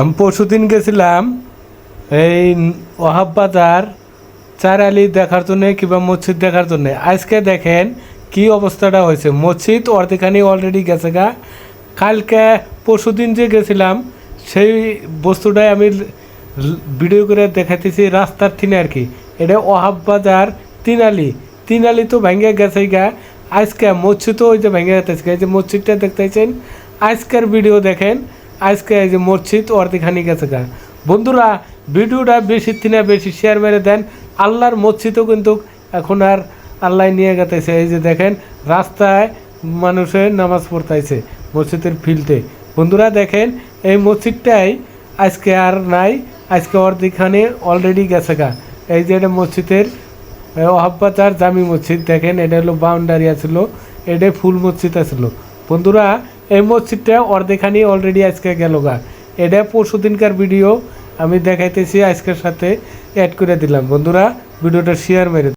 আমি পরশুদিন গেছিলাম, এই ওহাব বাজার চার আলি দেখার জন্যে কিংবা মসজিদ দেখার জন্যে। আজকে দেখেন কি অবস্থাটা হয়েছে। মসজিদ অর্ধেখানি অলরেডি গেছে গা। কালকে পরশুদিন যে গেছিলাম, সেই বস্তুটাই আমি ভিডিও করে দেখাইতেছি রাস্তার থিনে আর কি। এটা ওহাব বাজার তিন আলি তিন আলি তো ভেঙে গেছে গা। আজকে মসজিদও ওই যে ভেঙে গেছে যে মসজিদটা দেখতেছেন আজকের ভিডিও দেখেন আজকে এই যে মসজিদ অর্ধেখানি গেছে গা। বন্ধুরা, ভিডিওটা বেশি তিনা বেশি শেয়ার মেরে দেন। আল্লাহর মসজিদও কিন্তু এখন আর আল্লাহ নিয়ে গেতেছে। এই যে দেখেন, রাস্তায় মানুষের নামাজ পড়তাইছে মসজিদের ফিল্ডে। বন্ধুরা দেখেন, এই মসজিদটাই আজকে আর নাই, আজকে অর্ধেকখানে অলরেডি গেছে গা। এই যে এটা মসজিদের ওহাব্বাতার জামি মসজিদ। দেখেন, এটা হলো বাউন্ডারি আছিল, এটা ফুল মসজিদ আছিল। বন্ধুরা এই মসজিদটা অর্ধেখানি অলরেডি আজকে গেল গা এটা পরশু দিনকার ভিডিও আমি দেখাইতেছি আজকের সাথে অ্যাড করে দিলাম। বন্ধুরা ভিডিওটা শেয়ার মেরে